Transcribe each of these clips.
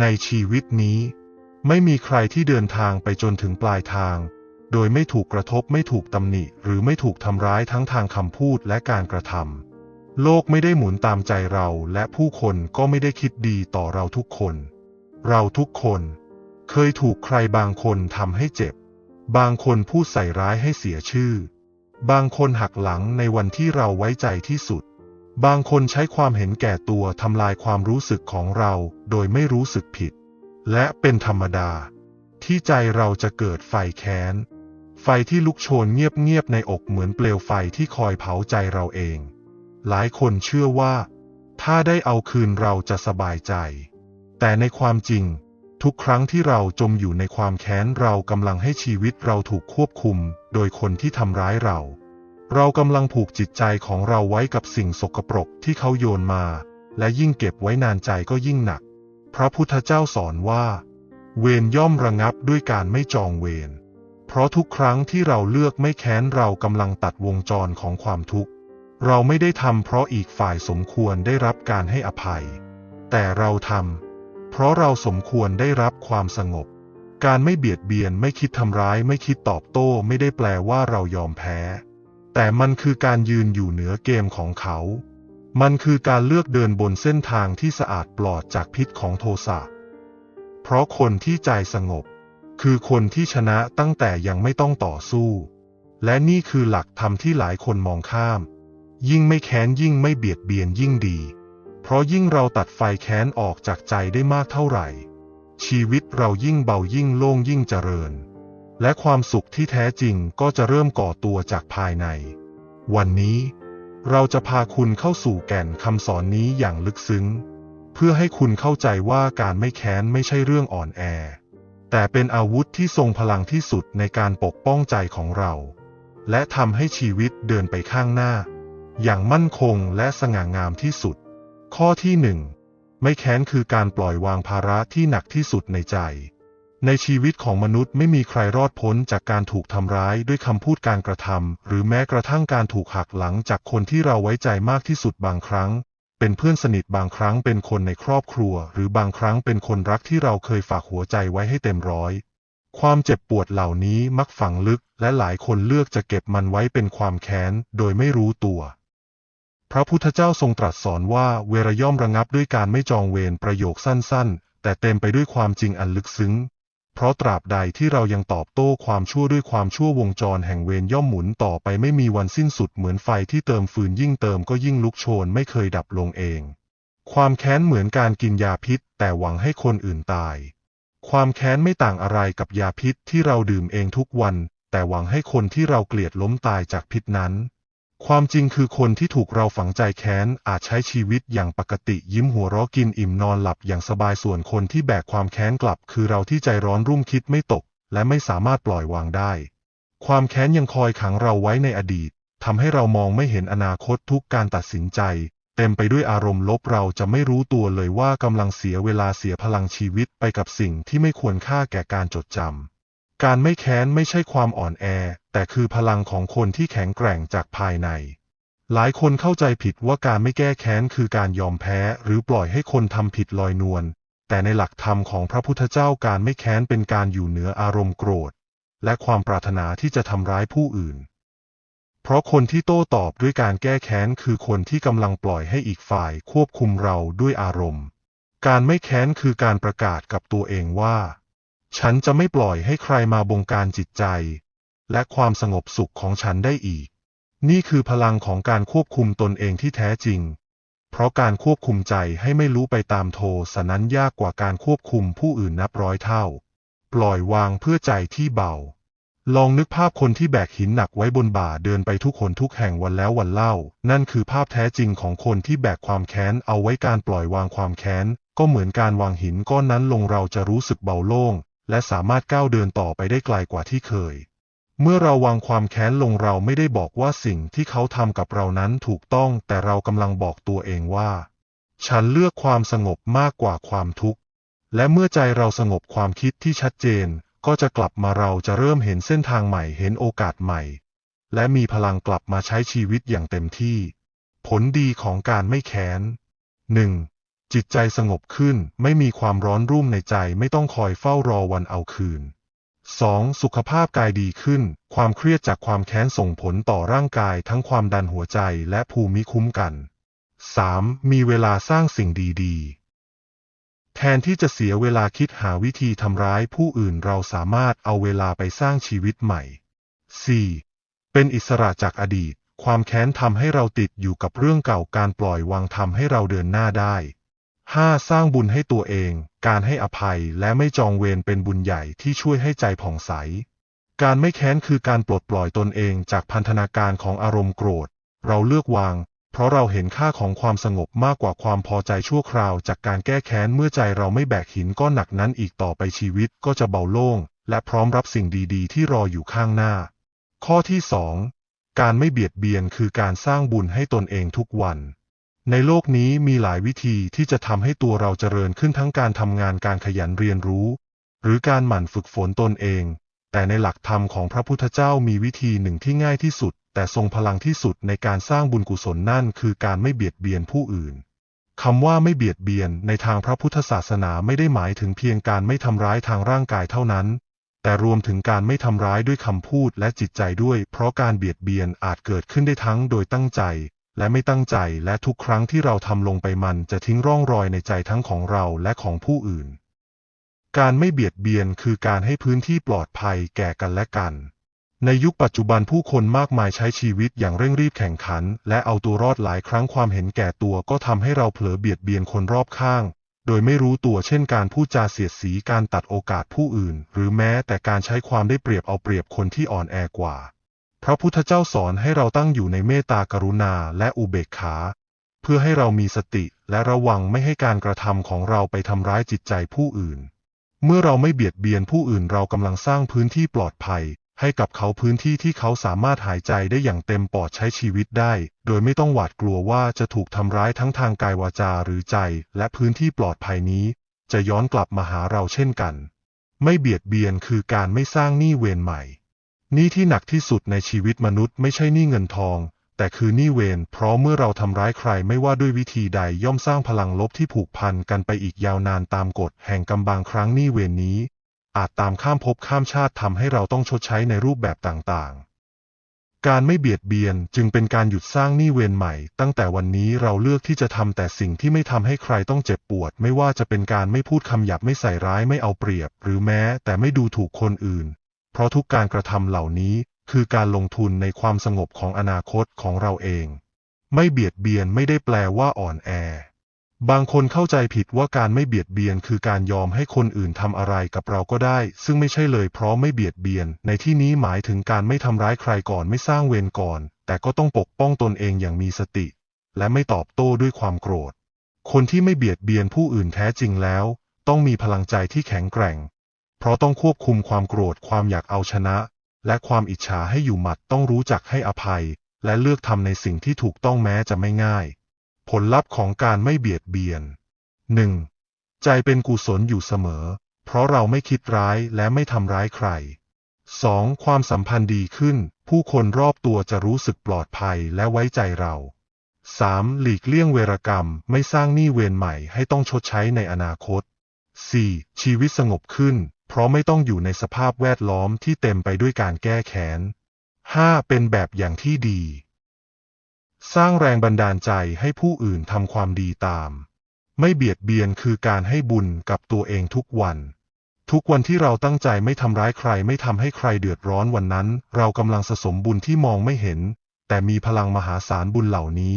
ในชีวิตนี้ ไม่มีใครที่เดินทางไปจนถึงปลายทาง โดยไม่ถูกกระทบไม่ถูกตำหนิ หรือไม่ถูกทำร้ายทั้งทางคำพูดและการกระทำโลกไม่ได้หมุนตามใจเราและผู้คนก็ไม่ได้คิดดีต่อเราทุกคน เราทุกคน เคยถูกใครบางคนทำให้เจ็บ บางคนพูดใส่ร้ายให้เสียชื่อ บางคนหักหลังในวันที่เราไว้ใจที่สุด บางคนใช้ความเห็นแก่ตัวทำลายความรู้สึกของเราโดยไม่รู้สึกผิด และเป็นธรรมดา ที่ใจเราจะเกิดไฟแค้น ไฟที่ลุกโชนเงียบๆในอกเหมือนเปลวไฟที่คอยเผาใจเราเอง หลายคนเชื่อว่า ถ้าได้เอาคืนเราจะสบายใจ แต่ในความจริง ทุกครั้งที่เราจมอยู่ในความแค้นเรากำลังให้ชีวิตเราถูกควบคุม โดยคนที่ทำร้ายเรา เรากำลังผูกจิตใจของเราไว้กับสิ่งสกปรกที่เขาโยนมา และยิ่งเก็บไว้นานใจก็ยิ่งหนัก พระพุทธเจ้าสอนว่า เวรย่อมระงับด้วยการไม่จองเวร เพราะทุกครั้งที่เราเลือกไม่แค้นเรากำลังตัดวงจรของความทุกข์ เราไม่ได้ทำเพราะอีกฝ่ายสมควรได้รับการให้อภัย แต่เราทำเพราะเราสมควรได้รับความสงบ การไม่เบียดเบียนไม่คิดทำร้ายไม่คิดตอบโต้ไม่ได้แปลว่าเรายอมแพ้ แต่มันคือการยืนอยู่เหนือเกมของเขา มันคือการเลือกเดินบนเส้นทางที่สะอาดปลอดจากพิษของโทสะ เพราะคนที่ใจสงบ คือคนที่ชนะตั้งแต่ยังไม่ต้องต่อสู้ และนี่คือหลักธรรมที่หลายคนมองข้าม ยิ่งไม่แค้นยิ่งไม่เบียดเบียนยิ่งดี เพราะยิ่งเราตัดไฟแค้นออกจากใจได้มากเท่าไหร่ ชีวิตเรายิ่งเบายิ่งโล่งยิ่งเจริญ และความสุขที่แท้จริงก็จะเริ่มก่อตัวจากภายใน วันนี้ เราจะพาคุณเข้าสู่แก่นคำสอนนี้อย่างลึกซึ้ง เพื่อให้คุณเข้าใจว่าการไม่แค้นไม่ใช่เรื่องอ่อนแอ แต่เป็นอาวุธที่ทรงพลังที่สุดในการปกป้องใจของเรา และทำให้ชีวิตเดินไปข้างหน้า อย่างมั่นคงและสง่างามที่สุด ข้อที่หนึ่งไม่แค้นคือการปล่อยวางภาระที่หนักที่สุดในใจ ในชีวิตของมนุษย์ไม่มีใครรอดพ้นจากการถูกทำร้ายด้วยคำพูดการกระทำหรือแม้กระทั่งการถูกหักหลังจากคนที่เราไว้ใจมากที่สุดบางครั้ง เป็นเพื่อนสนิทบางครั้งเป็นคนในครอบครัว หรือบางครั้งเป็นคนรักที่เราเคยฝากหัวใจไว้ให้เต็มร้อย ความเจ็บปวดเหล่านี้มักฝังลึก และหลายคนเลือกจะเก็บมันไว้เป็นความแค้น โดยไม่รู้ตัว พระพุทธเจ้าทรงตรัสสอนว่าเวรย่อมระงับด้วยการไม่จองเวรประโยคสั้น ๆ แต่เต็มไปด้วยความจริงอันลึกซึ้ง เพราะตราบใดที่เรายังตอบโต้ความชั่วด้วยความชั่ววงจรแห่งเวรย่อมหมุนต่อไปไม่มีวันสิ้นสุดเหมือนไฟที่เติมฟืนยิ่งเติมก็ยิ่งลุกโชนไม่เคยดับลงเอง ความแค้นเหมือนการกินยาพิษ แต่หวังให้คนอื่นตาย ความแค้นไม่ต่างอะไรกับยาพิษที่เราดื่มเองทุกวัน แต่หวังให้คนที่เราเกลียดล้มตายจากพิษนั้น ความจริงคือคนที่ถูกเราฝังใจแค้นอาจใช้ชีวิตอย่างปกติยิ้มหัวเราะกินอิ่มนอนหลับอย่างสบายส่วนคนที่แบกความแค้นกลับ คือเราที่ใจร้อนรุ่มคิดไม่ตก และไม่สามารถปล่อยวางได้ ความแค้นยังคอยขังเราไว้ในอดีตทำให้เรามองไม่เห็นอนาคตทุกการตัดสินใจ เต็มไปด้วยอารมณ์ลบเราจะไม่รู้ตัวเลยว่ากำลังเสียเวลาเสียพลังชีวิตไปกับสิ่งที่ไม่ควรค่าแก่การจดจำ การไม่แค้นไม่ใช่ความอ่อนแอ แต่คือพลังของคนที่แข็งแกร่งจากภายใน หลายคนเข้าใจผิดว่าการไม่แก้แค้นคือการยอมแพ้ หรือปล่อยให้คนทำผิดลอยนวล แต่ในหลักธรรมของพระพุทธเจ้าการไม่แค้นเป็นการอยู่เหนืออารมณ์โกรธ และความปรารถนาที่จะทำร้ายผู้อื่น เพราะคนที่โต้ตอบด้วยการแก้แค้นคือคนที่กำลังปล่อยให้อีกฝ่ายควบคุมเราด้วยอารมณ์ การไม่แค้นคือการประกาศกับตัวเองว่า ฉันจะไม่ปล่อยให้ใครมาบงการจิตใจ และความสงบสุขของฉันได้อีก นี่คือพลังของการควบคุมตนเองที่แท้จริง เพราะการควบคุมใจให้ไม่รู้ไปตามโทสะนั้นยากกว่าการควบคุมผู้อื่นนับร้อยเท่า ปล่อยวางเพื่อใจที่เบา ลองนึกภาพคนที่แบกหินหนักไว้บนบ่าเดินไปทุกคนทุกแห่งวันแล้ววันเล่า นั่นคือภาพแท้จริงของคนที่แบกความแค้นเอาไว้การปล่อยวางความแค้นก็เหมือนการวางหินก้อนนั้นลงเราจะรู้สึกเบาโล่ง และสามารถก้าวเดินต่อไปได้ไกลกว่าที่เคย เมื่อเราวางความแค้นลงเราไม่ได้บอกว่าสิ่งที่เขาทำกับเรานั้นถูกต้อง แต่เรากำลังบอกตัวเองว่า ฉันเลือกความสงบมากกว่าความทุกข์ และเมื่อใจเราสงบความคิดที่ชัดเจน ก็จะกลับมาเราจะเริ่มเห็นเส้นทางใหม่เห็นโอกาสใหม่ และมีพลังกลับมาใช้ชีวิตอย่างเต็มที่ ผลดีของการไม่แค้น 1. จิตใจสงบขึ้นไม่มีความร้อนรุ่มในใจไม่ต้องคอยเฝ้ารอวันเอาคืน 2. สุขภาพกายดีขึ้น ความเครียดจากความแค้นส่งผลต่อร่างกายทั้งความดันหัวใจและภูมิคุ้มกัน 3. มีเวลาสร้างสิ่งดีๆ แทนที่จะเสียเวลาคิดหาวิธีทำร้ายผู้อื่นเราสามารถเอาเวลาไปสร้างชีวิตใหม่ 4. เป็นอิสระจากอดีต ความแค้นทำให้เราติดอยู่กับเรื่องเก่าการปล่อยวางทำให้เราเดินหน้าได้ 5. สร้างบุญให้ตัวเอง การให้อภัยและไม่จองเวรเป็นบุญใหญ่ที่ช่วยให้ใจผ่องใส การไม่แค้นคือการปลดปล่อยตนเองจากพันธนาการของอารมณ์โกรธ เราเลือกวาง เพราะเราเห็นค่าของความสงบมากกว่าความพอใจชั่วคราว จากการแก้แค้นเมื่อใจเราไม่แบกหินก้อนหนักนั้นอีกต่อไปชีวิตก็จะเบาโล่ง และพร้อมรับสิ่งดีๆ ที่รออยู่ข้างหน้า ข้อที่สองการไม่เบียดเบียนคือการสร้างบุญให้ตนเองทุกวัน ในโลกนี้มีหลายวิธีที่จะทำให้ตัวเราเจริญขึ้นทั้งการทำงานการขยันเรียนรู้ หรือการหมั่นฝึกฝนตนเอง แต่ในหลักธรรมของพระพุทธเจ้ามีวิธีหนึ่งที่ง่ายที่สุด แต่ทรงพลังที่สุดในการสร้างบุญกุศลนั่นคือการไม่เบียดเบียนผู้อื่นคำว่าไม่เบียดเบียนในทางพระพุทธศาสนาไม่ได้หมายถึงเพียงการไม่ทำร้ายทางร่างกายเท่านั้น แต่รวมถึงการไม่ทำร้ายด้วยคำพูดและจิตใจด้วย เพราะการเบียดเบียนอาจเกิดขึ้นได้ทั้งโดยตั้งใจ และไม่ตั้งใจและทุกครั้งที่เราทำลงไปมันจะทิ้งร่องรอยในใจทั้งของเราและของผู้อื่น การไม่เบียดเบียนคือการให้พื้นที่ปลอดภัยแก่กันและกัน ในยุคปัจจุบันผู้คนมากมายใช้ชีวิตอย่างเร่งรีบแข่งขัน และเอาตัวรอดหลายครั้งความเห็นแก่ตัวก็ทำให้เราเผลอเบียดเบียนคนรอบข้างโดยไม่รู้ตัวเช่นการพูดจาเสียดสีการตัดโอกาสผู้อื่น หรือแม้แต่การใช้ความได้เปรียบเอาเปรียบคนที่อ่อนแอกว่า พระพุทธเจ้าสอนให้เราตั้งอยู่ในเมตตากรุณาและอุเบกขา เพื่อให้เรามีสติและระวังไม่ให้การกระทำของเราไปทำร้ายจิตใจผู้อื่น เมื่อเราไม่เบียดเบียนผู้อื่นเรากำลังสร้างพื้นที่ปลอดภัย ให้กับเขาพื้นที่ที่เขาสามารถหายใจได้อย่างเต็มปอดใช้ชีวิตได้ โดยไม่ต้องหวาดกลัวว่าจะถูกทำร้ายทั้งทางกายวาจาหรือใจ และพื้นที่ปลอดภัยนี้ จะย้อนกลับมาหาเราเช่นกัน ไม่เบียดเบียนคือการไม่สร้างหนี้เวรใหม่ หนี้ที่หนักที่สุดในชีวิตมนุษย์ไม่ใช่หนี้เงินทอง แต่คือหนี้เวร เพราะเมื่อเราทำร้ายใครไม่ว่าด้วยวิธีใดย่อมสร้างพลังลบที่ผูกพันกันไปอีกยาวนานตามกฎแห่งกรรมบางครั้งหนี้เวรนี้ อาจตามข้ามภพข้ามชาติทำให้เราต้องชดใช้ในรูปแบบต่างๆ การไม่เบียดเบียนจึงเป็นการหยุดสร้างหนี้เวรใหม่ ตั้งแต่วันนี้เราเลือกที่จะทำแต่สิ่งที่ไม่ทำให้ใครต้องเจ็บปวด ไม่ว่าจะเป็นการไม่พูดคำหยาบไม่ใส่ร้ายไม่เอาเปรียบ หรือแม้แต่ไม่ดูถูกคนอื่น เพราะทุกการกระทำเหล่านี้คือการลงทุนในความสงบของอนาคตของเราเอง ไม่เบียดเบียนไม่ได้แปลว่าอ่อนแอ บางคนเข้าใจผิดว่าการไม่เบียดเบียนคือการยอมให้คนอื่นทำอะไรกับเราก็ได้ ซึ่งไม่ใช่เลยเพราะไม่เบียดเบียน ในที่นี้หมายถึงการไม่ทำร้ายใครก่อนไม่สร้างเวรก่อน แต่ก็ต้องปกป้องตนเองอย่างมีสติ และไม่ตอบโต้ด้วยความโกรธ คนที่ไม่เบียดเบียนผู้อื่นแท้จริงแล้ว ต้องมีพลังใจที่แข็งแกร่ง เพราะต้องควบคุมความโกรธความอยากเอาชนะ และความอิจฉาให้อยู่หมัดต้องรู้จักให้อภัย และเลือกทำในสิ่งที่ถูกต้องแม้จะไม่ง่าย ผลลัพธ์ของการไม่เบียดเบียน 1. ใจเป็นกุศลอยู่เสมอ เพราะเราไม่คิดร้ายและไม่ทำร้ายใคร 2. ความสัมพันธ์ดีขึ้น ผู้คนรอบตัวจะรู้สึกปลอดภัยและไว้ใจเรา 3. หลีกเลี่ยงเวรกรรมไม่สร้างหนี้เวรใหม่ให้ต้องชดใช้ในอนาคต 4. ชีวิตสงบขึ้น เพราะไม่ต้องอยู่ในสภาพแวดล้อมที่เต็มไปด้วยการแก้แค้น 5. เป็นแบบอย่างที่ดี สร้างแรงบันดาลใจให้ผู้อื่นทำความดีตาม ไม่เบียดเบียนคือการให้บุญกับตัวเองทุกวัน ทุกวันที่เราตั้งใจไม่ทำร้ายใครไม่ทำให้ใครเดือดร้อนวันนั้น เรากำลังสะสมบุญที่มองไม่เห็น แต่มีพลังมหาศาลบุญเหล่านี้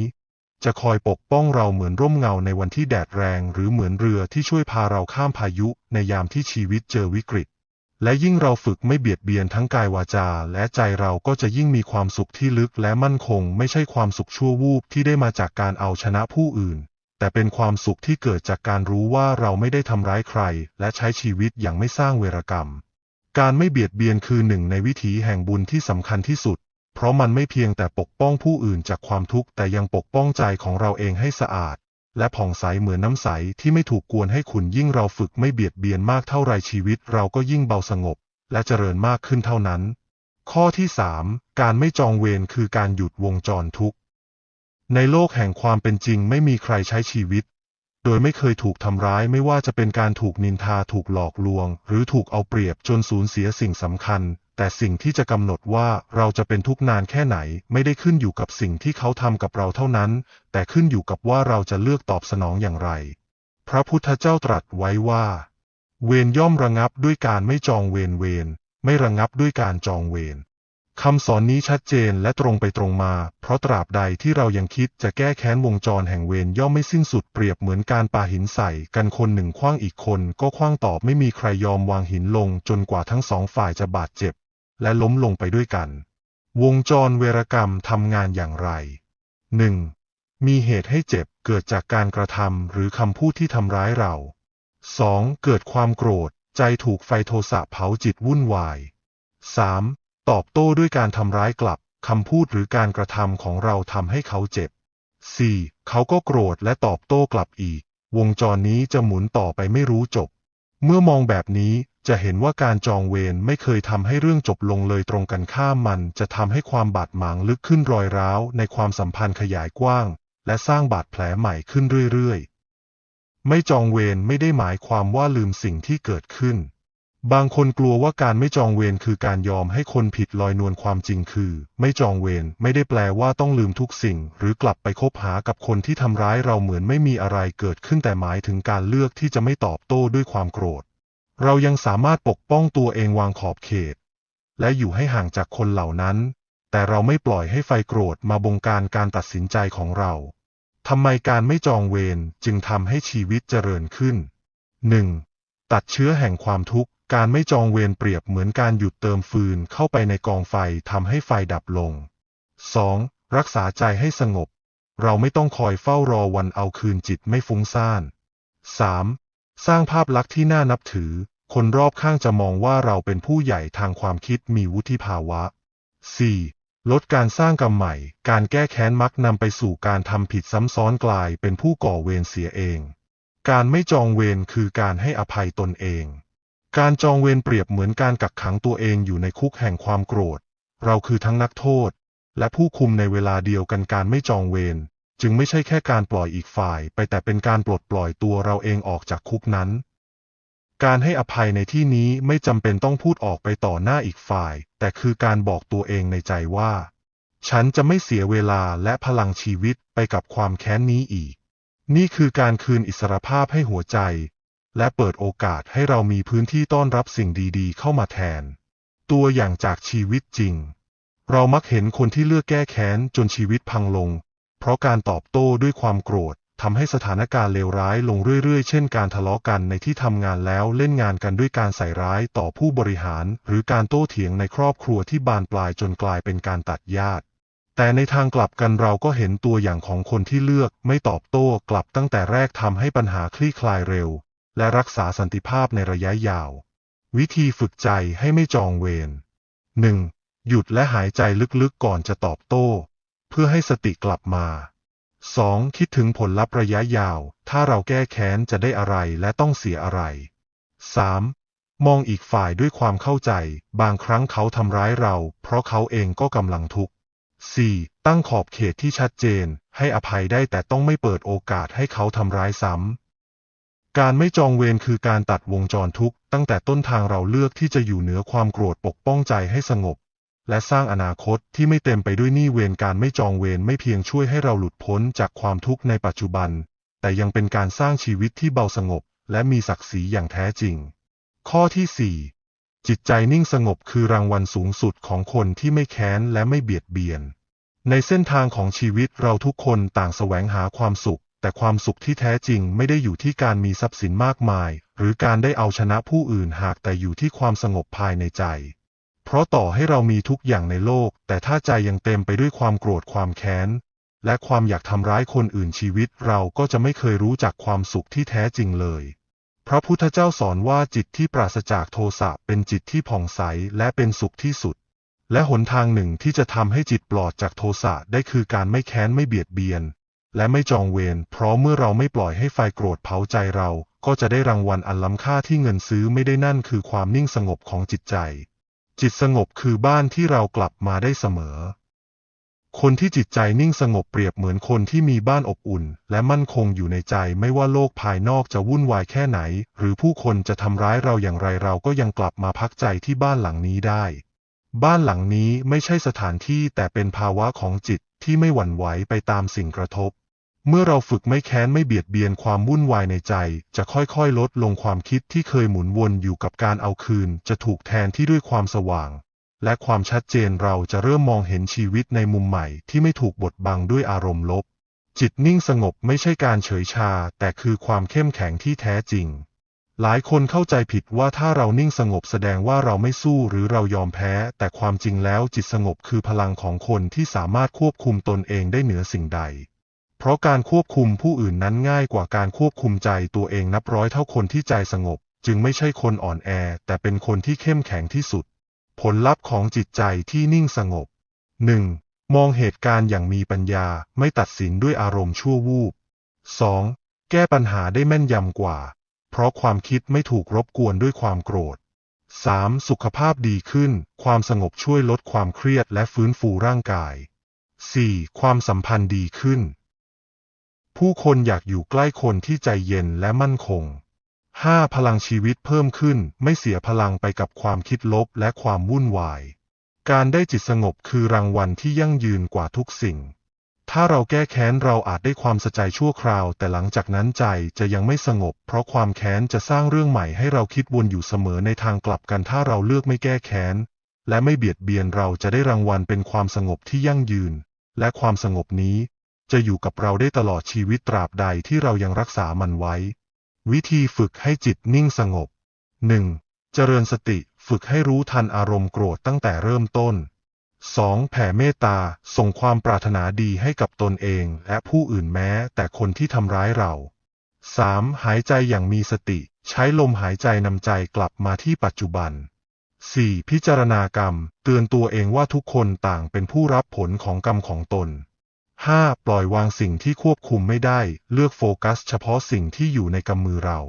จะคอยปกป้องเราเหมือนร่มเงาในวันที่แดดแรง หรือเหมือนเรือที่ช่วยพาเราข้ามพายุในยามที่ชีวิตเจอวิกฤต และยิ่งเราฝึกไม่เบียดเบียนทั้งกายวาจา และใจเราก็จะยิ่งมีความสุขที่ลึกและมั่นคง ไม่ใช่ความสุขชั่ววูบที่ได้มาจากการเอาชนะผู้อื่น แต่เป็นความสุขที่เกิดจากการรู้ว่าเราไม่ได้ทำร้ายใคร และใช้ชีวิตอย่างไม่สร้างเวรกรรม การไม่เบียดเบียนคือหนึ่งในวิถีแห่งบุญที่สำคัญที่สุด เพราะมันไม่เพียงแต่ปกป้องผู้อื่นจากความทุกข์แต่ยังปกป้องใจของเราเองให้สะอาด และผ่องใสเหมือนน้ำใสที่ไม่ถูกกวนให้ขุนยิ่งเราฝึกไม่เบียดเบียนมากเท่าไรชีวิตเราก็ยิ่งเบาสงบ และเจริญมากขึ้นเท่านั้น ข้อที่3การไม่จองเวรคือการหยุดวงจรทุกข์ ในโลกแห่งความเป็นจริงไม่มีใครใช้ชีวิต โดยไม่เคยถูกทำร้ายไม่ว่าจะเป็นการถูกนินทาถูกหลอกลวง หรือถูกเอาเปรียบจนสูญเสียสิ่งสำคัญ แต่สิ่งที่จะกำหนดว่าเราจะเป็นทุกข์นานแค่ไหน ไม่ได้ขึ้นอยู่กับสิ่งที่เขาทำกับเราเท่านั้น แต่ขึ้นอยู่กับว่าเราจะเลือกตอบสนองอย่างไร พระพุทธเจ้าตรัสไว้ว่า เวรย่อมระงับด้วยการไม่จองเวรเวรไม่ระงับด้วยการจองเวรคำสอนนี้ชัดเจนและตรงไปตรงมา เพราะตราบใดที่เรายังคิดจะแก้แค้นวงจรแห่งเวรย่อมไม่สิ้นสุดเปรียบเหมือนการปาหินใส่ กันคนหนึ่งคว้างอีกคน ก็คว้างตอบไม่มีใครยอมวางหินลง จนกว่าทั้งสองฝ่ายจะบาดเจ็บ และล้มลงไปด้วยกัน วงจรเวรกรรมทำงานอย่างไร 1. มีเหตุให้เจ็บเกิดจากการกระทำหรือคำพูดที่ทำร้ายเรา 2. เกิดความโกรธ ใจถูกไฟโทสะเผาจิตวุ่นวาย 3. ตอบโต้ด้วยการทำร้ายกลับคำพูดหรือการกระทำของเราทำให้เขาเจ็บ 4. เขาก็โกรธและตอบโต้กลับอีก วงจรนี้จะหมุนต่อไปไม่รู้จบ เมื่อมองแบบนี้จะเห็นว่าการจองเวรไม่เคยทำให้เรื่องจบลงเลยตรงกันข้ามมันจะทำให้ความบาดหมางลึกขึ้นรอยร้าวในความสัมพันธ์ขยายกว้าง และสร้างบาดแผลใหม่ขึ้นเรื่อยๆ ไม่จองเวรไม่ได้หมายความว่าลืมสิ่งที่เกิดขึ้น บางคนกลัวว่าการไม่จองเวรคือการยอมให้คนผิดลอยนวลความจริงคือ ไม่จองเวรไม่ได้แปลว่าต้องลืมทุกสิ่ง หรือกลับไปคบหากับคนที่ทำร้ายเราเหมือนไม่มีอะไรเกิดขึ้นแต่หมายถึงการเลือกที่จะไม่ตอบโต้ด้วยความโกรธ เรายังสามารถปกป้องตัวเองวางขอบเขต และอยู่ให้ห่างจากคนเหล่านั้น แต่เราไม่ปล่อยให้ไฟโกรธมาบงการการตัดสินใจของเราทำไมการไม่จองเวรจึงทำให้ชีวิตเจริญขึ้น 1. ตัดเชื้อแห่งความทุกข์ การไม่จองเวรเปรียบเหมือนการหยุดเติมฟืนเข้าไปในกองไฟทำให้ไฟดับลง 2. รักษาใจให้สงบ เราไม่ต้องคอยเฝ้ารอวันเอาคืนจิตไม่ฟุ้งซ่าน 3. สร้างภาพลักษณ์ที่น่านับถือ คนรอบข้างจะมองว่าเราเป็นผู้ใหญ่ทางความคิดมีวุฒิภาวะ 4. ลดการสร้างกรรมใหม่ การแก้แค้นมักนำไปสู่การทำผิดซ้ำซ้อนกลายเป็นผู้ก่อเวรเสียเอง การไม่จองเวรคือการให้อภัยตนเอง การจองเวรเปรียบเหมือนการกักขังตัวเองอยู่ในคุกแห่งความโกรธ เราคือทั้งนักโทษ และผู้คุมในเวลาเดียวกันการไม่จองเวรจึงไม่ใช่แค่การปล่อยอีกฝ่าย ไปแต่เป็นการปลดปล่อยตัวเราเองออกจากคุกนั้น การให้อภัยในที่นี้ไม่จำเป็นต้องพูดออกไปต่อหน้าอีกฝ่าย แต่คือการบอกตัวเองในใจว่า ฉันจะไม่เสียเวลาและพลังชีวิตไปกับความแค้นนี้อีก นี่คือการคืนอิสรภาพให้หัวใจ และเปิดโอกาสให้เรามีพื้นที่ต้อนรับสิ่งดีๆ เข้ามาแทน ตัวอย่างจากชีวิตจริง เรามักเห็นคนที่เลือกแก้แค้นจนชีวิตพังลง เพราะการตอบโต้ด้วยความโกรธทำให้สถานการณ์เลวร้ายลงเรื่อยๆ เช่นการทะเลาะกันในที่ทำงานแล้วเล่นงานกันด้วยการใส่ร้ายต่อผู้บริหาร หรือการโต้เถียงในครอบครัวที่บานปลายจนกลายเป็นการตัดญาติ แต่ในทางกลับกันเราก็เห็นตัวอย่างของคนที่เลือกไม่ตอบโต้กลับตั้งแต่แรกทำให้ปัญหาคลี่คลายเร็ว และรักษาสันติภาพในระยะยาว วิธีฝึกใจให้ไม่จองเวร 1. หยุดและหายใจลึกๆก่อนจะตอบโต้ เพื่อให้สติกลับมา 2. คิดถึงผลลัพธ์ระยะยาว ถ้าเราแก้แค้นจะได้อะไรและต้องเสียอะไร 3. มองอีกฝ่ายด้วยความเข้าใจ บางครั้งเขาทำร้ายเรา เพราะเขาเองก็กำลังทุกข์ 4. ตั้งขอบเขตที่ชัดเจน ให้อภัยได้แต่ต้องไม่เปิดโอกาสให้เขาทำร้ายซ้ำ การไม่จองเวรคือการตัดวงจรทุกข์ตั้งแต่ต้นทางเราเลือกที่จะอยู่เหนือความโกรธปกป้องใจให้สงบ และสร้างอนาคตที่ไม่เต็มไปด้วยหนี้เวรการไม่จองเวรไม่เพียงช่วยให้เราหลุดพ้นจากความทุกข์ในปัจจุบัน แต่ยังเป็นการสร้างชีวิตที่เบาสงบ และมีศักดิ์ศรีอย่างแท้จริง ข้อที่ 4 จิตใจนิ่งสงบคือรางวัลสูงสุดของคนที่ไม่แค้นและไม่เบียดเบียน ในเส้นทางของชีวิตเราทุกคนต่างแสวงหาความสุข แต่ความสุขที่แท้จริงไม่ได้อยู่ที่การมีทรัพย์สินมากมาย หรือการได้เอาชนะผู้อื่นหากแต่อยู่ที่ความสงบภายในใจ เพราะต่อให้เรามีทุกอย่างในโลก แต่ถ้าใจยังเต็มไปด้วยความโกรธความแค้น และความอยากทำร้ายคนอื่นชีวิตเราก็จะไม่เคยรู้จักความสุขที่แท้จริงเลย พระพุทธเจ้าสอนว่าจิตที่ปราศจากโทสะเป็นจิตที่ผ่องใสและเป็นสุขที่สุด และหนทางหนึ่งที่จะทำให้จิตปลอดจากโทสะได้คือการไม่แค้นไม่เบียดเบียน และไม่จองเวร เพราะเมื่อเราไม่ปล่อยให้ไฟโกรธเผาใจเรา ก็จะได้รางวัลอันล้ำค่าที่เงินซื้อไม่ได้นั่นคือความนิ่งสงบของจิตใจ จิตสงบคือบ้านที่เรากลับมาได้เสมอ คนที่จิตใจนิ่งสงบเปรียบเหมือนคนที่มีบ้านอบอุ่น และมั่นคงอยู่ในใจไม่ว่าโลกภายนอกจะวุ่นวายแค่ไหน หรือผู้คนจะทำร้ายเราอย่างไรเราก็ยังกลับมาพักใจที่บ้านหลังนี้ได้ บ้านหลังนี้ไม่ใช่สถานที่แต่เป็นภาวะของจิตที่ไม่หวั่นไหวไปตามสิ่งกระทบ เมื่อเราฝึกไม่แค้นไม่เบียดเบียนความวุ่นวายในใจ จะค่อยๆ ลดลงความคิดที่เคยหมุนวนอยู่กับการเอาคืน จะถูกแทนที่ด้วยความสว่าง และความชัดเจนเราจะเริ่มมองเห็นชีวิตในมุมใหม่ที่ไม่ถูกบดบังด้วยอารมณ์ลบ จิตนิ่งสงบไม่ใช่การเฉยชา แต่คือความเข้มแข็งที่แท้จริง หลายคนเข้าใจผิดว่าถ้าเรานิ่งสงบแสดงว่าเราไม่สู้หรือเรายอมแพ้ แต่ความจริงแล้วจิตสงบคือพลังของคนที่สามารถควบคุมตนเองได้เหนือสิ่งใด เพราะการควบคุมผู้อื่นนั้นง่ายกว่าการควบคุมใจตัวเองนับร้อยเท่าคนที่ใจสงบ จึงไม่ใช่คนอ่อนแอ แต่เป็นคนที่เข้มแข็งที่สุด ผลลัพธ์ของจิตใจที่นิ่งสงบ 1. มองเหตุการณ์อย่างมีปัญญาไม่ตัดสินด้วยอารมณ์ชั่ววูบ 2. แก้ปัญหาได้แม่นยำกว่า เพราะความคิดไม่ถูกรบกวนด้วยความโกรธ 3. สุขภาพดีขึ้น ความสงบช่วยลดความเครียดและฟื้นฟูร่างกาย 4. ความสัมพันธ์ดีขึ้น ผู้คนอยากอยู่ใกล้คนที่ใจเย็นและมั่นคง 5. พลังชีวิตเพิ่มขึ้นไม่เสียพลังไปกับความคิดลบและความวุ่นวาย การได้จิตสงบคือรางวัลที่ยั่งยืนกว่าทุกสิ่ง ถ้าเราแก้แค้นเราอาจได้ความสะใจชั่วคราว แต่หลังจากนั้นใจจะยังไม่สงบ เพราะความแค้นจะสร้างเรื่องใหม่ให้เราคิดวนอยู่เสมอในทางกลับกันถ้าเราเลือกไม่แก้แค้น และไม่เบียดเบียนเราจะได้รางวัลเป็นความสงบที่ยั่งยืน และความสงบนี้ จะอยู่กับเราได้ตลอดชีวิตตราบใดที่เรายังรักษามันไว้ วิธีฝึกให้จิตนิ่งสงบ 1. เจริญสติฝึกให้รู้ทันอารมณ์โกรธตั้งแต่เริ่มต้น 2. แผ่เมตตาส่งความปรารถนาดีให้กับตนเองและผู้อื่นแม้แต่คนที่ทำร้ายเรา 3. หายใจอย่างมีสติ ใช้ลมหายใจนำใจกลับมาที่ปัจจุบัน 4. พิจารณากรรม เตือนตัวเองว่าทุกคนต่างเป็นผู้รับผลของกรรมของตน 5. ปล่อยวางสิ่งที่ควบคุมไม่ได้ เลือกโฟกัสเฉพาะสิ่งที่อยู่ในกำมือเรา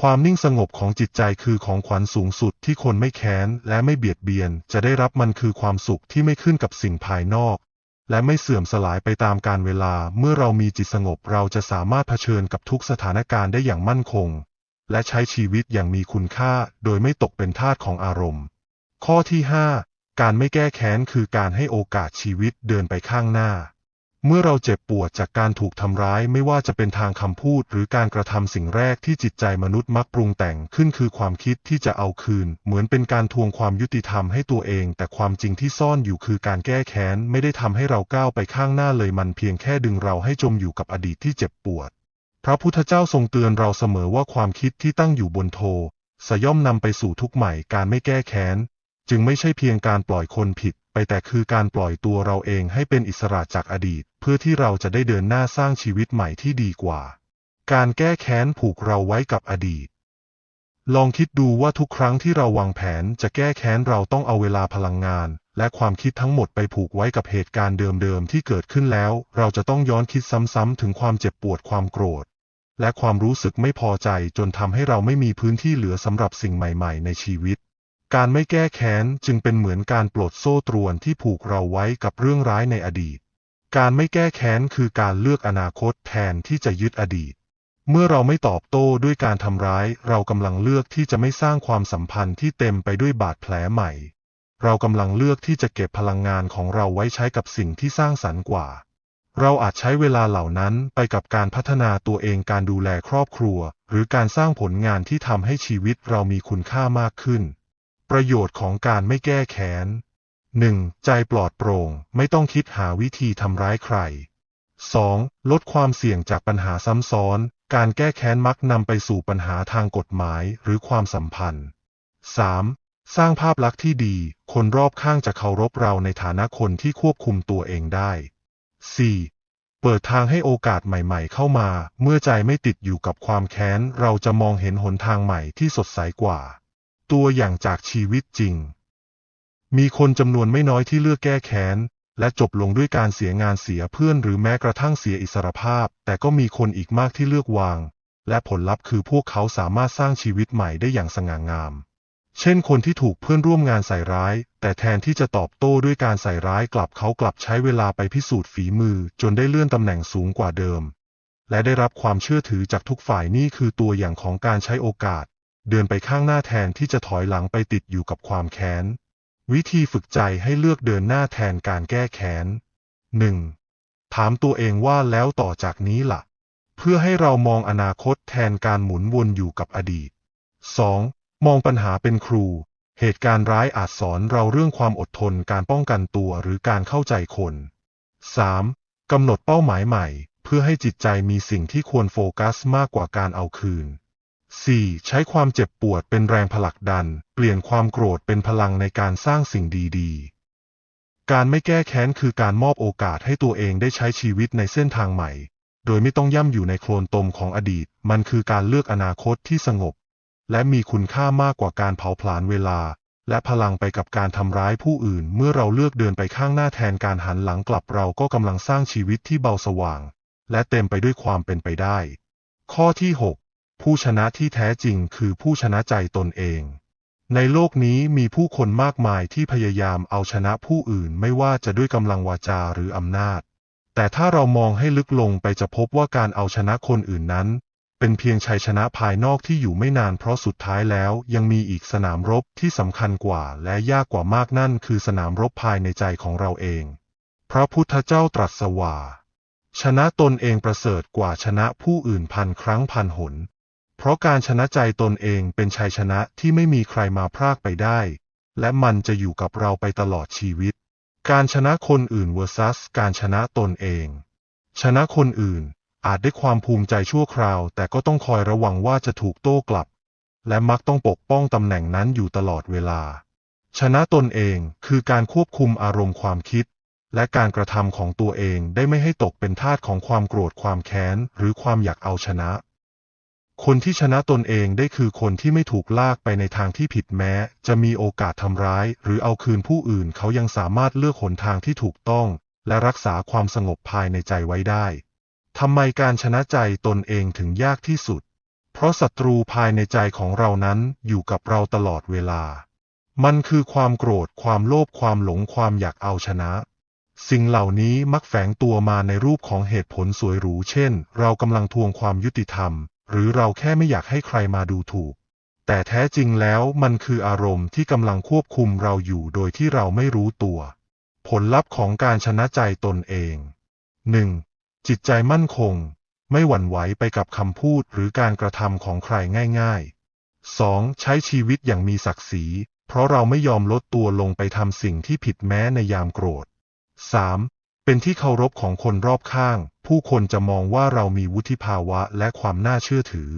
ความนิ่งสงบของจิตใจคือของขวัญสูงสุดที่คนไม่แค้นและไม่เบียดเบียน จะได้รับมันคือความสุขที่ไม่ขึ้นกับสิ่งภายนอก และไม่เสื่อมสลายไปตามกาลเวลา เมื่อเรามีจิตสงบเราจะสามารถเผชิญกับทุกสถานการณ์ได้อย่างมั่นคง และใช้ชีวิตอย่างมีคุณค่า โดยไม่ตกเป็นทาสของอารมณ์ ข้อที่ 5 การไม่แก้แค้นคือการให้โอกาสชีวิตเดินไปข้างหน้า เมื่อเราเจ็บปวดจากการถูกทำร้ายไม่ว่าจะเป็นทางคำพูดหรือการกระทำสิ่งแรกที่จิตใจมนุษย์มักปรุงแต่งขึ้นคือความคิดที่จะเอาคืน เหมือนเป็นการทวงความยุติธรรมให้ตัวเอง แต่ความจริงที่ซ่อนอยู่คือการแก้แค้นไม่ได้ทำให้เราก้าวไปข้างหน้าเลยมันเพียงแค่ดึงเราให้จมอยู่กับอดีตที่เจ็บปวด พระพุทธเจ้าทรงเตือนเราเสมอว่าความคิดที่ตั้งอยู่บนโทสย่อมนำไปสู่ทุกข์ใหม่การไม่แก้แค้น จึงไม่ใช่เพียงการปล่อยคนผิดไปแต่คือการปล่อยตัวเราเองให้เป็นอิสระจากอดีต เพื่อที่เราจะได้เดินหน้าสร้างชีวิตใหม่ที่ดีกว่า การแก้แค้นผูกเราไว้กับอดีต ลองคิดดูว่าทุกครั้งที่เราวางแผนจะแก้แค้นเราต้องเอาเวลาพลังงาน และความคิดทั้งหมดไปผูกไว้กับเหตุการณ์เดิมๆที่เกิดขึ้นแล้ว เราจะต้องย้อนคิดซ้ำๆถึงความเจ็บปวดความโกรธ และความรู้สึกไม่พอใจจนทำให้เราไม่มีพื้นที่เหลือสำหรับสิ่งใหม่ ๆ ในชีวิต การไม่แก้แค้นจึงเป็นเหมือนการปลดโซ่ตรวนที่ผูกเราไว้กับเรื่องร้ายในอดีต การไม่แก้แค้นคือการเลือกอนาคตแทนที่จะยึดอดีต เมื่อเราไม่ตอบโต้ด้วยการทำร้าย เรากำลังเลือกที่จะไม่สร้างความสัมพันธ์ที่เต็มไปด้วยบาดแผลใหม่ เรากำลังเลือกที่จะเก็บพลังงานของเราไว้ใช้กับสิ่งที่สร้างสรรค์กว่า เราอาจใช้เวลาเหล่านั้นไปกับการพัฒนาตัวเองการดูแลครอบครัว หรือการสร้างผลงานที่ทำให้ชีวิตเรามีคุณค่ามากขึ้น ประโยชน์ของการไม่แก้แค้น 1. ใจปลอดโปร่ง ไม่ต้องคิดหาวิธีทำร้ายใคร 2. ลดความเสี่ยงจากปัญหาซ้ำซ้อน การแก้แค้นมักนำไปสู่ปัญหาทางกฎหมายหรือความสัมพันธ์ 3. สร้างภาพลักษณ์ที่ดี คนรอบข้างจะเคารพเราในฐานะคนที่ควบคุมตัวเองได้ 4. เปิดทางให้โอกาสใหม่ๆเข้ามา เมื่อใจไม่ติดอยู่กับความแค้น เราจะมองเห็นหนทางใหม่ที่สดใสกว่า ตัวอย่างจากชีวิตจริง มีคนจำนวนไม่น้อยที่เลือกแก้แค้น และจบลงด้วยการเสียงานเสียเพื่อนหรือแม้กระทั่งเสียอิสรภาพ แต่ก็มีคนอีกมากที่เลือกวาง และผลลัพธ์คือพวกเขาสามารถสร้างชีวิตใหม่ได้อย่างสง่างาม เช่นคนที่ถูกเพื่อนร่วมงานใส่ร้าย แต่แทนที่จะตอบโต้ด้วยการใส่ร้ายกลับเขากลับใช้เวลาไปพิสูจน์ฝีมือ จนได้เลื่อนตำแหน่งสูงกว่าเดิมและได้รับความเชื่อถือจากทุกฝ่ายนี่คือตัวอย่างของการใช้โอกาส เดินไปข้างหน้าแทนที่จะถอยหลังไปติดอยู่กับความแค้น วิธีฝึกใจให้เลือกเดินหน้าแทนการแก้แค้น 1. ถามตัวเองว่าแล้วต่อจากนี้ล่ะ เพื่อให้เรามองอนาคตแทนการหมุนวนอยู่กับอดีต 2. มองปัญหาเป็นครู เหตุการณ์ร้ายอาจสอนเราเรื่องความอดทนการป้องกันตัวหรือการเข้าใจคน 3. กำหนดเป้าหมายใหม่ เพื่อให้จิตใจมีสิ่งที่ควรโฟกัสมากกว่าการเอาคืน 4. ใช้ความเจ็บปวดเป็นแรงผลักดัน เปลี่ยนความโกรธเป็นพลังในการสร้างสิ่งดีๆ การไม่แก้แค้นคือการมอบโอกาสให้ตัวเองได้ใช้ชีวิตในเส้นทางใหม่ โดยไม่ต้องย่ำอยู่ในโคลนตมของอดีต มันคือการเลือกอนาคตที่สงบ และมีคุณค่ามากกว่าการเผาผลาญเวลา และพลังไปกับการทำร้ายผู้อื่น เมื่อเราเลือกเดินไปข้างหน้าแทนการหันหลังกลับเราก็กำลังสร้างชีวิตที่เบาสว่าง และเต็มไปด้วยความเป็นไปได้ ข้อที่ 6 ผู้ชนะที่แท้จริงคือผู้ชนะใจตนเอง ในโลกนี้มีผู้คนมากมายที่พยายามเอาชนะผู้อื่นไม่ว่าจะด้วยกำลังวาจาหรืออำนาจ แต่ถ้าเรามองให้ลึกลงไปจะพบว่าการเอาชนะคนอื่นนั้น เป็นเพียงชัยชนะภายนอกที่อยู่ไม่นานเพราะสุดท้ายแล้วยังมีอีกสนามรบที่สำคัญกว่าและยากกว่ามากนั่นคือสนามรบภายในใจของเราเอง พระพุทธเจ้าตรัสว่าชนะตนเองประเสริฐกว่าชนะผู้อื่นพันครั้งพันหน เพราะการชนะใจตนเองเป็นชัยชนะที่ไม่มีใครมาพรากไปได้ และมันจะอยู่กับเราไปตลอดชีวิต การชนะคนอื่น vs การชนะตนเอง ชนะคนอื่นอาจได้ความภูมิใจชั่วคราว แต่ก็ต้องคอยระวังว่าจะถูกโต้กลับ และมักต้องปกป้องตำแหน่งนั้นอยู่ตลอดเวลา ชนะตนเองคือการควบคุมอารมณ์ความคิด และการกระทำของตัวเองได้ไม่ให้ตกเป็นทาสของความโกรธความแค้น หรือความอยากเอาชนะ คนที่ชนะตนเองได้คือคนที่ไม่ถูกลากไปในทางที่ผิดแม้ จะมีโอกาสทำร้าย หรือเอาคืนผู้อื่นเขายังสามารถเลือกหนทางที่ถูกต้อง และรักษาความสงบภายในใจไว้ได้ทำไมการชนะใจตนเองถึงยากที่สุด เพราะศัตรูภายในใจของเรานั้นอยู่กับเราตลอดเวลา มันคือความโกรธ ความโลภ ความหลง ความอยากเอาชนะ สิ่งเหล่านี้มักแฝงตัวมาในรูปของเหตุผลสวยหรู เช่น เรากำลังทวงความยุติธรรม หรือเราแค่ไม่อยากให้ใครมาดูถูก แต่แท้จริงแล้วมันคืออารมณ์ที่กำลังควบคุมเราอยู่โดยที่เราไม่รู้ตัว ผลลัพธ์ของการชนะใจตนเอง 1. จิตใจมั่นคง ไม่หวั่นไหวไปกับคำพูดหรือการกระทำของใครง่ายๆ 2. ใช้ชีวิตอย่างมีศักดิ์ศรี เพราะเราไม่ยอมลดตัวลงไปทำสิ่งที่ผิดแม้ในยามโกรธ 3. เป็นที่เคารพของคนรอบข้าง ผู้คนจะมองว่าเรามีวุฒิภาวะและความน่าเชื่อถือ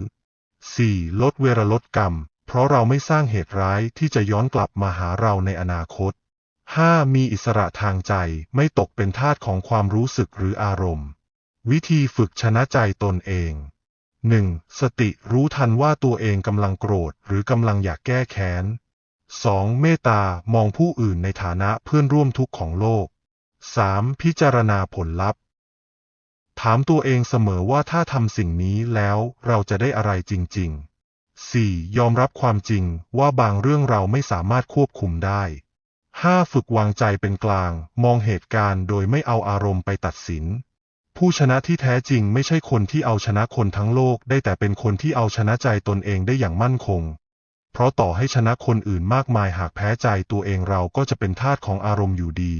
4. ลดเวรลดกรรม เพราะเราไม่สร้างเหตุร้ายที่จะย้อนกลับมาหาเราในอนาคต 5. มีอิสระทางใจไม่ตกเป็นทาสของความรู้สึกหรืออารมณ์ วิธีฝึกชนะใจตนเอง 1. สติรู้ทันว่าตัวเองกำลังโกรธ หรือกำลังอยากแก้แค้น 2. เมตตามองผู้อื่นในฐานะเพื่อนร่วมทุกข์ของโลก 3. พิจารณาผลลัพธ์ ถามตัวเองเสมอว่าถ้าทำสิ่งนี้แล้วเราจะได้อะไรจริง ๆ 4. ยอมรับความจริงว่าบางเรื่องเราไม่สามารถควบคุมได้ 5. ฝึกวางใจเป็นกลาง มองเหตุการณ์โดยไม่เอาอารมณ์ไปตัดสิน ผู้ชนะที่แท้จริงไม่ใช่คนที่เอาชนะคนทั้งโลก ได้แต่เป็นคนที่เอาชนะใจตนเองได้อย่างมั่นคง เพราะต่อให้ชนะคนอื่นมากมายหากแพ้ใจตัวเองเราก็จะเป็นทาสของอารมณ์อยู่ดี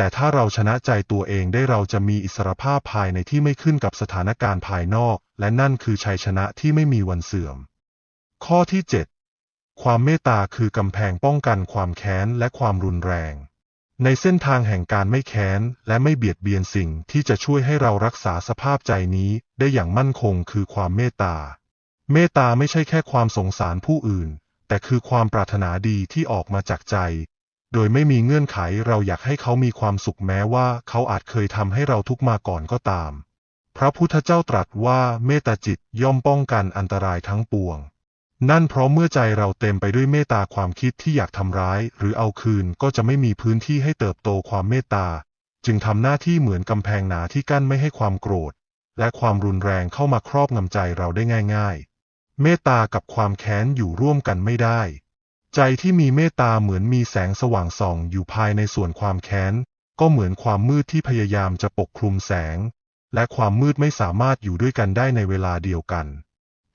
แต่ถ้าเราชนะใจตัวเองได้เราจะมีอิสรภาพภายในที่ไม่ขึ้นกับสถานการณ์ภายนอก และนั่นคือชัยชนะที่ไม่มีวันเสื่อม ข้อที่ 7 ความเมตตาคือกำแพงป้องกันความแค้นและความรุนแรง ในเส้นทางแห่งการไม่แค้นและไม่เบียดเบียนสิ่งที่จะช่วยให้เรารักษาสภาพใจนี้ได้อย่างมั่นคงคือความเมตตา เมตตาไม่ใช่แค่ความสงสารผู้อื่น แต่คือความปรารถนาดีที่ออกมาจากใจ โดยไม่มีเงื่อนไขเราอยากให้เขามีความสุขแม้ว่าเขาอาจเคยทำให้เราทุกมาก่อนก็ตาม พระพุทธเจ้าตรัสว่าเมตตาจิตย่อมป้องกันอันตรายทั้งปวง นั่นเพราะเมื่อใจเราเต็มไปด้วยเมตตาความคิดที่อยากทำร้าย หรือเอาคืนก็จะไม่มีพื้นที่ให้เติบโตความเมตตา จึงทำหน้าที่เหมือนกำแพงหนาที่กั้นไม่ให้ความโกรธ และความรุนแรงเข้ามาครอบงำใจเราได้ง่าย ๆ เมตตากับความแค้นอยู่ร่วมกันไม่ได้ ใจที่มีเมตตาเหมือนมีแสงสว่างส่องอยู่ภายในส่วนความแค้น ก็เหมือนความมืดที่พยายามจะปกคลุมแสง และความมืดไม่สามารถอยู่ด้วยกันได้ในเวลาเดียวกัน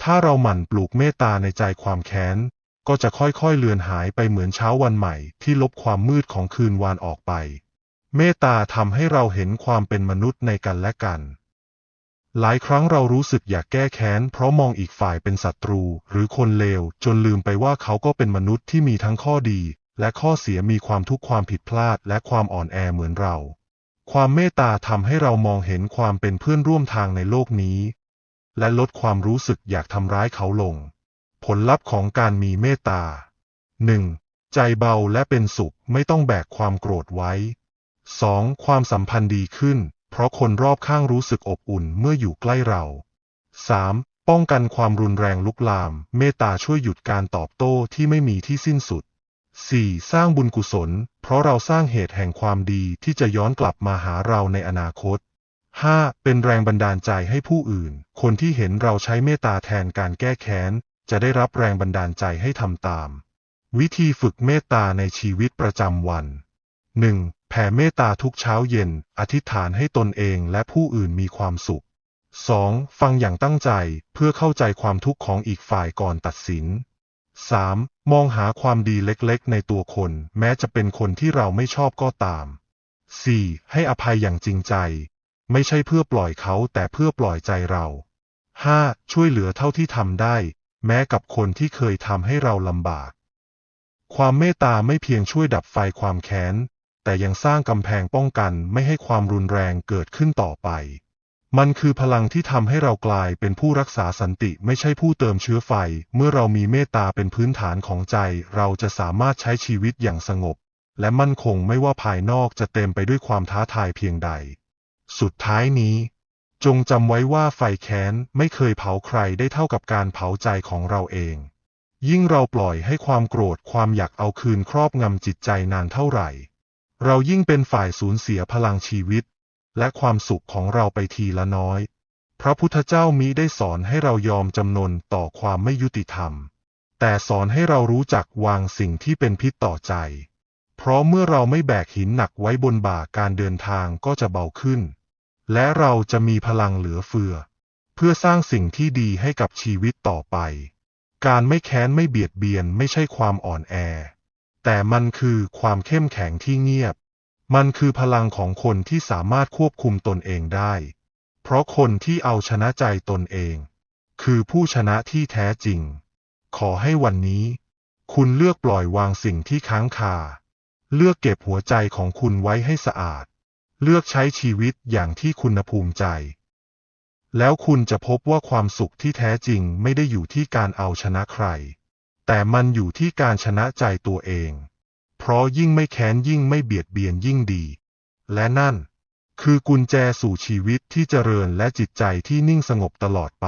ถ้าเราหมั่นปลูกเมตตาในใจความแค้น ก็จะค่อยๆเลือนหายไปเหมือนเช้าวันใหม่ที่ลบความมืดของคืนวานออกไป เมตตาทำให้เราเห็นความเป็นมนุษย์ในกันและกัน หลายครั้งเรารู้สึกอยากแก้แค้น เพราะมองอีกฝ่ายเป็นศัตรู หรือคนเลว จนลืมไปว่าเขาก็เป็นมนุษย์ที่มีทั้งข้อดี และข้อเสียมีความทุกข์ความผิดพลาด และความอ่อนแอเหมือนเรา ความเมตตาทำให้เรามองเห็นความเป็นเพื่อนร่วมทางในโลกนี้ และลดความรู้สึกอยากทำร้ายเขาลง ผลลัพธ์ของการมีเมตตา 1. ใจเบาและเป็นสุขไม่ต้องแบกความโกรธไว้ 2. ความสัมพันธ์ดีขึ้น เพราะคนรอบข้างรู้สึกอบอุ่นเมื่ออยู่ใกล้เรา 3. ป้องกันความรุนแรงลุกลาม เมตตาช่วยหยุดการตอบโต้ที่ไม่มีที่สิ้นสุด 4. สร้างบุญกุศล เพราะเราสร้างเหตุแห่งความดีที่จะย้อนกลับมาหาเราในอนาคต 5. เป็นแรงบันดาลใจให้ผู้อื่น คนที่เห็นเราใช้เมตตาแทนการแก้แค้น จะได้รับแรงบันดาลใจให้ทำตาม วิธีฝึกเมตตาในชีวิตประจำวัน 1. แผ่เมตตาทุกเช้าเย็น อธิษฐานให้ตนเองและผู้อื่นมีความสุข 2. ฟังอย่างตั้งใจเพื่อเข้าใจความทุกข์ของอีกฝ่ายก่อนตัดสิน 3. มองหาความดีเล็กๆ ในตัวคน แม้จะเป็นคนที่เราไม่ชอบก็ตาม 4. ให้อภัยอย่างจริงใจ ไม่ใช่เพื่อปล่อยเขาแต่เพื่อปล่อยใจเรา 5. ช่วยเหลือเท่าที่ทำได้ แม้กับคนที่เคยทำให้เราลำบาก ความเมตตาไม่เพียงช่วยดับไฟความแค้น แต่ยังสร้างกำแพงป้องกันไม่ให้ความรุนแรงเกิดขึ้นต่อไป มันคือพลังที่ทำให้เรากลายเป็นผู้รักษาสันติไม่ใช่ผู้เติมเชื้อไฟ เมื่อเรามีเมตตาเป็นพื้นฐานของใจ เราจะสามารถใช้ชีวิตอย่างสงบ และมั่นคงไม่ว่าภายนอกจะเต็มไปด้วยความท้าทายเพียงใด สุดท้ายนี้ จงจำไว้ว่าไฟแค้นไม่เคยเผาใครได้เท่ากับการเผาใจของเราเองยิ่งเราปล่อยให้ความโกรธความอยากเอาคืนครอบงำจิตใจนานเท่าไหร่ เรายิ่งเป็นฝ่ายสูญเสียพลังชีวิต และความสุขของเราไปทีละน้อย พระพุทธเจ้ามิได้สอนให้เรายอมจำนนต่อความไม่ยุติธรรม แต่สอนให้เรารู้จักวางสิ่งที่เป็นพิษต่อใจ เพราะเมื่อเราไม่แบกหินหนักไว้บนบ่าการเดินทางก็จะเบาขึ้น และเราจะมีพลังเหลือเฟือ เพื่อสร้างสิ่งที่ดีให้กับชีวิตต่อไป การไม่แค้นไม่เบียดเบียนไม่ใช่ความอ่อนแอ แต่มันคือความเข้มแข็งที่เงียบ มันคือพลังของคนที่สามารถควบคุมตนเองได้ เพราะคนที่เอาชนะใจตนเอง คือผู้ชนะที่แท้จริง ขอให้วันนี้ คุณเลือกปล่อยวางสิ่งที่ค้างคา เลือกเก็บหัวใจของคุณไว้ให้สะอาด เลือกใช้ชีวิตอย่างที่คุณภูมิใจ แล้วคุณจะพบว่าความสุขที่แท้จริงไม่ได้อยู่ที่การเอาชนะใคร แต่มันอยู่ที่การชนะใจตัวเอง เพราะยิ่งไม่แค้นยิ่งไม่เบียดเบียนยิ่งดี และนั่น คือกุญแจสู่ชีวิตที่เจริญและจิตใจที่นิ่งสงบตลอดไป